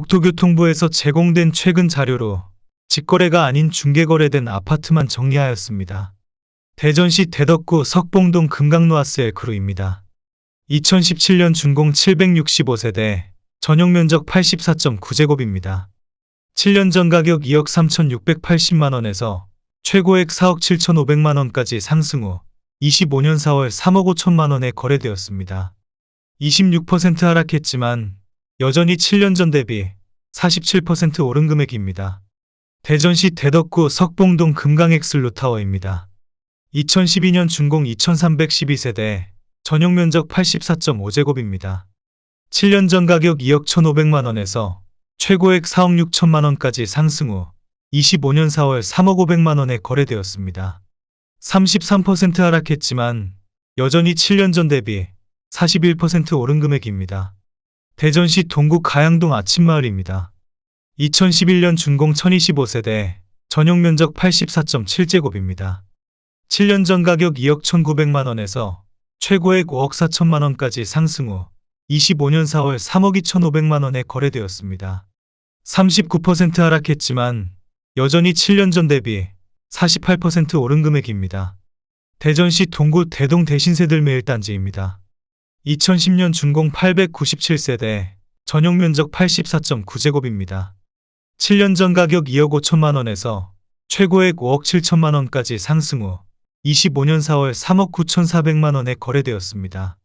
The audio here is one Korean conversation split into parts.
국토교통부에서 제공된 최근 자료로 직거래가 아닌 중개거래된 아파트만 정리하였습니다. 대전시 대덕구 석봉동 금강로아스의 그루입니다. 2017년 준공 765세대, 전용 면적 84.9제곱입니다. 7년 전 가격 2억 3,680만원에서 최고액 4억 7,500만원까지 상승 후 25년 4월 3억 5천만원에 거래되었습니다. 26% 하락했지만 여전히 7년 전 대비 47% 오른 금액입니다. 대전시 대덕구 석봉동 금강엑슬루타워입니다. 2012년 준공 2312세대, 전용 면적 84.5제곱입니다. 7년 전 가격 2억 1,500만 원에서 최고액 4억 6천만 원까지 상승 후 25년 4월 3억 500만 원에 거래되었습니다. 33% 하락했지만 여전히 7년 전 대비 41% 오른 금액입니다. 대전시 동구 가양동 아침마을입니다. 2011년 준공 1025세대, 전용 면적 84.7제곱입니다. 7년 전 가격 2억 1,900만 원에서 최고액 5억 4천만 원까지 상승 후 25년 4월 3억 2,500만 원에 거래되었습니다. 39% 하락했지만 여전히 7년 전 대비 48% 오른 금액입니다. 대전시 동구 대동 대신세들 매일단지입니다. 2010년 준공 897세대, 전용 면적 84.9제곱입니다. 7년 전 가격 2억 5천만 원에서 최고액 5억 7천만 원까지 상승 후 25년 4월 3억 9,400만 원에 거래되었습니다.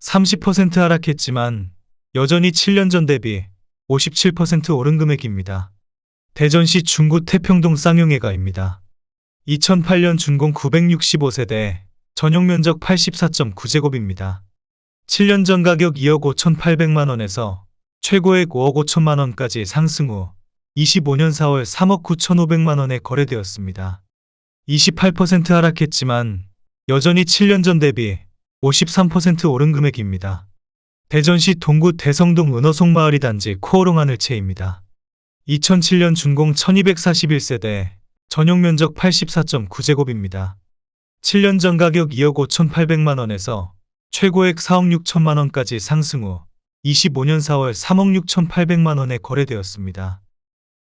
30% 하락했지만 여전히 7년 전 대비 57% 오른 금액입니다. 대전시 중구 태평동 쌍용회가입니다. 2008년 준공 965세대, 전용 면적 84.9제곱입니다. 7년 전 가격 2억 5,800만 원에서 최고액 5억 5천만 원까지 상승 후 25년 4월 3억 9,500만 원에 거래되었습니다. 28% 하락했지만 여전히 7년 전 대비 53% 오른 금액입니다. 대전시 동구 대성동 은어송 마을이 단지 코오롱 하늘채입니다. 2007년 준공 1241세대, 전용 면적 84.9제곱입니다. 7년 전 가격 2억 5,800만 원에서 최고액 4억 6천만 원까지 상승 후 25년 4월 3억 6,800만 원에 거래되었습니다.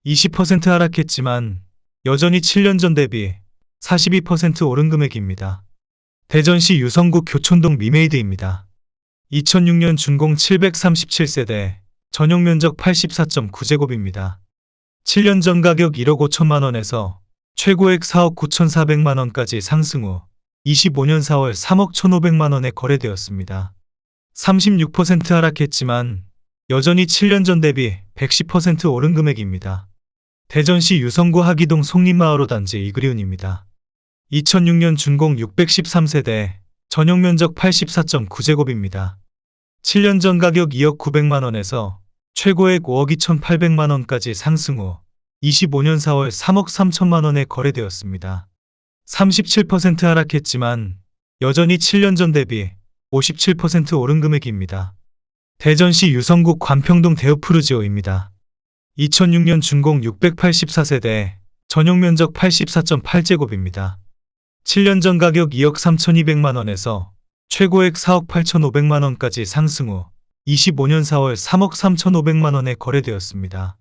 20% 하락했지만 여전히 7년 전 대비 42% 오른 금액입니다. 대전시 유성구 교촌동 미메이드입니다. 2006년 준공 737세대, 전용 면적 84.9제곱입니다. 7년 전 가격 1억 5천만 원에서 최고액 4억 9,400만 원까지 상승 후 25년 4월 3억 1,500만 원에 거래되었습니다. 36% 하락했지만 여전히 7년 전 대비 110% 오른 금액입니다. 대전시 유성구 하기동 송림마을호 단지 이그리온입니다. 2006년 준공 613세대, 전용 면적 84.9제곱입니다. 7년 전 가격 2억 900만 원에서 최고액 5억 2,800만 원까지 상승 후 25년 4월 3억 3천만 원에 거래되었습니다. 37% 하락했지만 여전히 7년 전 대비 57% 오른 금액입니다. 대전시 유성구 관평동 대우푸르지오입니다. 2006년 준공 684세대, 전용 면적 84.8제곱입니다. 7년 전 가격 2억 3,200만 원에서 최고액 4억 8,500만 원까지 상승 후 25년 4월 3억 3,500만 원에 거래되었습니다.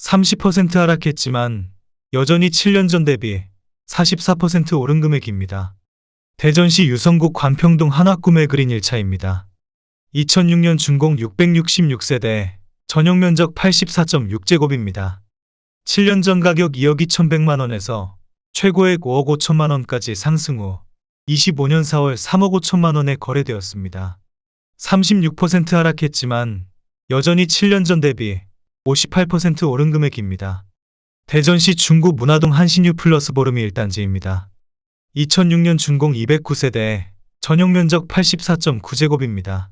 30% 하락했지만 여전히 7년 전 대비 44% 오른 금액입니다. 대전시 유성구 관평동 한화구매 그린 1차입니다. 2006년 준공 666세대, 전용 면적 84.6제곱입니다. 7년 전 가격 2억 2,100만 원에서 최고액 5억 5천만 원까지 상승 후 25년 4월 3억 5천만 원에 거래되었습니다. 36% 하락했지만 여전히 7년 전 대비 58% 오른 금액입니다. 대전시 중구 문화동 한신유 플러스 보름이 1단지입니다. 2006년 준공 209세대, 전용 면적 84.9제곱입니다.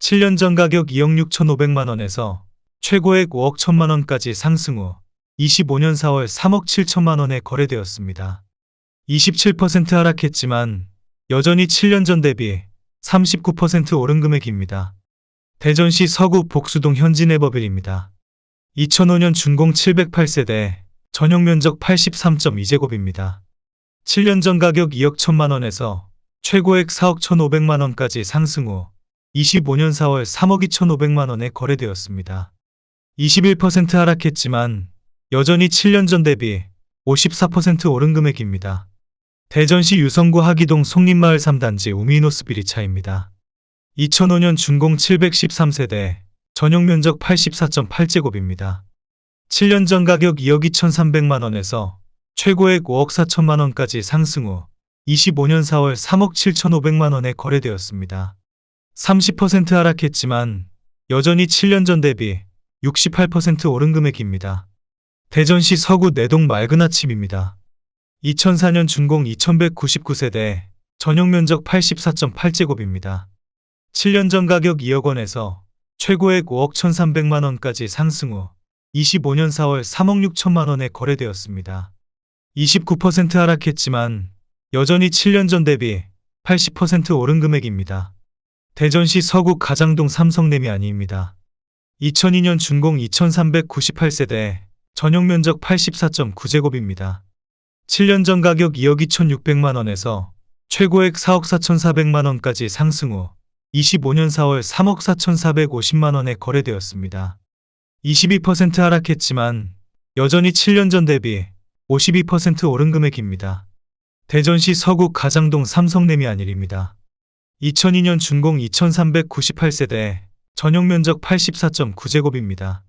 7년 전 가격 2억 6,500만 원에서 최고액 5억 1천만 원까지 상승 후 25년 4월 3억 7천만 원에 거래되었습니다. 27% 하락했지만 여전히 7년 전 대비 39% 오른 금액입니다. 대전시 서구 복수동 현진에버빌입니다. 2005년 준공 708세대, 전용 면적 83.2제곱입니다. 7년 전 가격 2억 1천만 원에서 최고액 4억 1,500만 원까지 상승 후 25년 4월 3억 2,500만 원에 거래되었습니다. 21% 하락했지만 여전히 7년 전 대비 54% 오른 금액입니다. 대전시 유성구 하기동 송림마을 3단지 우미노스 비리차입니다. 2005년 준공 713세대, 전용 면적 84.8제곱입니다. 7년 전 가격 2억 2,300만 원에서 최고액 5억 4천만 원까지 상승 후 25년 4월 3억 7,500만 원에 거래되었습니다. 30% 하락했지만 여전히 7년 전 대비 68% 오른 금액입니다. 대전시 서구 내동 맑은 아침입니다. 2004년 준공 2199세대, 전용 면적 84.8제곱입니다. 7년 전 가격 2억 원에서 최고액 5억 1,300만 원까지 상승 후 25년 4월 3억 6천만 원에 거래되었습니다. 29% 하락했지만 여전히 7년 전 대비 80% 오른 금액입니다. 대전시 서구 가장동 삼성내미 아니입니다. 2002년 준공 2398세대, 전용 면적 84.9제곱입니다. 7년 전 가격 2억 2,600만 원에서 최고액 4억 4,400만 원까지 상승 후 25년 4월 3억 4,450만 원에 거래되었습니다. 22% 하락했지만 여전히 7년 전 대비 52% 오른 금액입니다. 대전시 서구 가장동 삼성내미 안일입니다. 2002년 준공 2398세대, 전용 면적 84.9제곱입니다.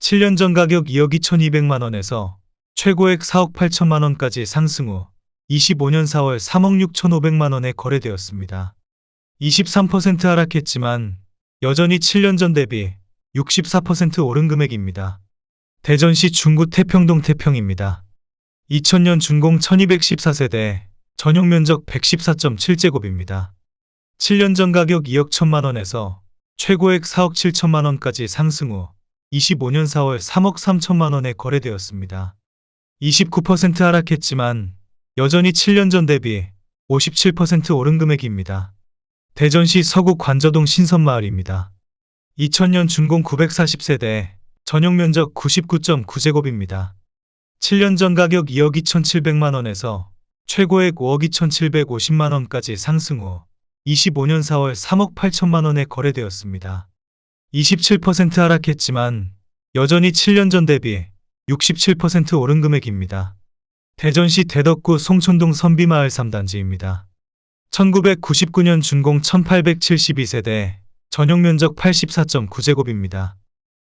7년 전 가격 2억 2,200만 원에서 최고액 4억 8천만 원까지 상승 후 25년 4월 3억 6,500만 원에 거래되었습니다. 23% 하락했지만 여전히 7년 전 대비 64% 오른 금액입니다. 대전시 중구 태평동 태평입니다. 2000년 준공 1214세대, 전용 면적 114.7제곱입니다. 7년 전 가격 2억 1천만 원에서 최고액 4억 7천만 원까지 상승 후 25년 4월 3억 3천만 원에 거래되었습니다. 29% 하락했지만 여전히 7년 전 대비 57% 오른 금액입니다. 대전시 서구 관저동 신선마을입니다. 2000년 준공 940세대, 전용 면적 99.9제곱입니다. 7년 전 가격 2억 2,700만 원에서 최고액 5억 2,750만 원까지 상승 후 25년 4월 3억 8천만 원에 거래되었습니다. 27% 하락했지만 여전히 7년 전 대비 67% 오른 금액입니다. 대전시 대덕구 송촌동 선비마을 3단지입니다. 1999년 준공 1872세대, 전용 면적 84.9제곱입니다.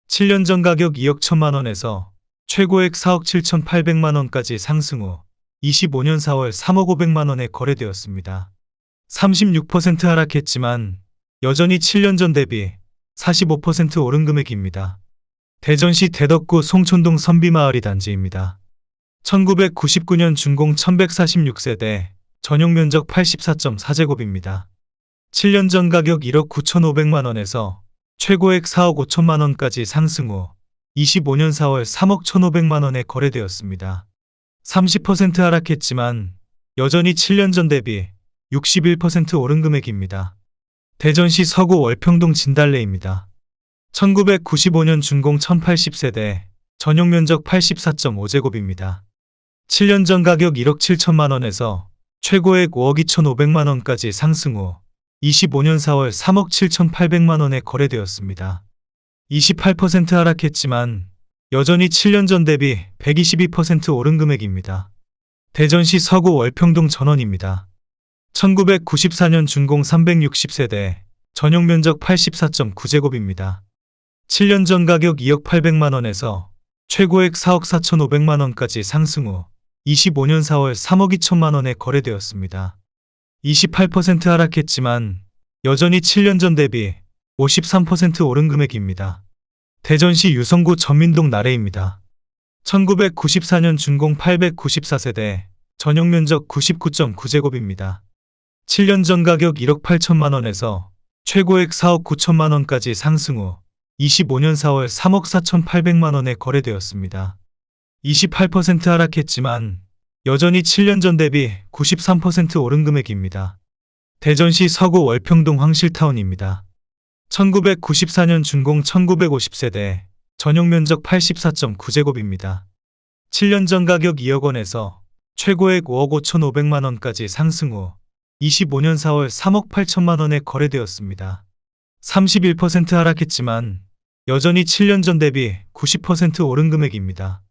7년 전 가격 2억 1천만 원에서 최고액 4억 7,800만 원까지 상승 후 25년 4월 3억 500만 원에 거래되었습니다. 36% 하락했지만 여전히 7년 전 대비 45% 오른 금액입니다. 대전시 대덕구 송촌동 선비마을이 단지입니다. 1999년 준공 1146세대, 전용 면적 84.4제곱입니다. 7년 전 가격 1억 9,500만 원에서 최고액 4억 5천만 원까지 상승 후 25년 4월 3억 1,500만 원에 거래되었습니다. 30% 하락했지만 여전히 7년 전 대비 61% 오른 금액입니다. 대전시 서구 월평동 진달래입니다. 1995년 준공 1080세대, 전용 면적 84.5제곱입니다. 7년 전 가격 1억 7천만 원에서 최고액 5억 2,500만 원까지 상승 후 25년 4월 3억 7,800만 원에 거래되었습니다. 28% 하락했지만 여전히 7년 전 대비 122% 오른 금액입니다. 대전시 서구 월평동 전원입니다. 1994년 준공 360세대, 전용 면적 84.9제곱입니다. 7년 전 가격 2억 800만 원에서 최고액 4억 4,500만 원까지 상승 후 25년 4월 3억 2천만 원에 거래되었습니다. 28% 하락했지만 여전히 7년 전 대비 53% 오른 금액입니다. 대전시 유성구 전민동 나래입니다. 1994년 준공 894세대, 전용 면적 99.9제곱입니다. 7년 전 가격 1억 8천만 원에서 최고액 4억 9천만 원까지 상승 후 25년 4월 3억 4,800만 원에 거래되었습니다. 28% 하락했지만 여전히 7년 전 대비 93% 오른 금액입니다. 대전시 서구 월평동 황실타운입니다. 1994년 준공 1950세대, 전용 면적 84.9제곱입니다. 7년 전 가격 2억 원에서 최고액 5억 5,500만 원까지 상승 후 25년 4월 3억 8천만 원에 거래되었습니다. 31% 하락했지만 여전히 7년 전 대비 90% 오른 금액입니다.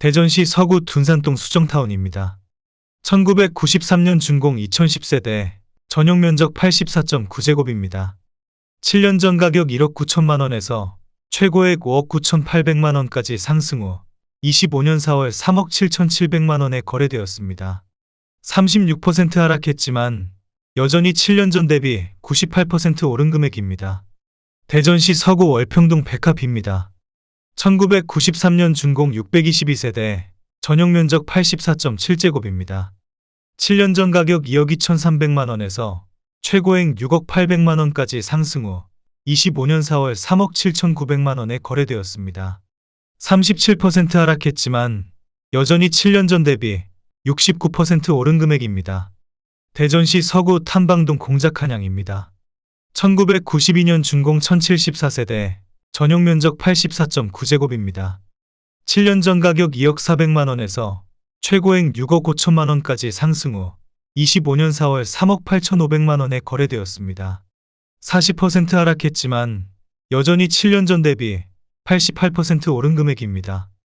대전시 서구 둔산동 수정타운입니다. 1993년 준공 2010세대 전용 면적 84.9제곱입니다. 7년 전 가격 1억 9천만 원에서 최고액 5억 9천8백만 원까지 상승 후 25년 4월 3억 7천7백만 원에 거래되었습니다. 36% 하락했지만 여전히 7년 전 대비 98% 오른 금액입니다. 대전시 서구 월평동 백합입니다. 1993년 준공 622세대 전용 면적 84.7제곱입니다. 7년 전 가격 2억 2천3백만 원에서 최고액 6억 8백만 원까지 상승 후 25년 4월 3억 7천9백만 원에 거래되었습니다. 37% 하락했지만 여전히 7년 전 대비 69% 오른 금액입니다. 대전시 서구 탐방동 공작 한양입니다. 1992년 준공 1074세대 전용 면적 84.9제곱입니다. 7년 전 가격 2억 4백만 원에서 최고액 6억 5천만 원까지 상승 후 25년 4월 3억 8천5백만 원에 거래되었습니다. 40% 하락했지만 여전히 7년 전 대비 88% 오른 금액입니다.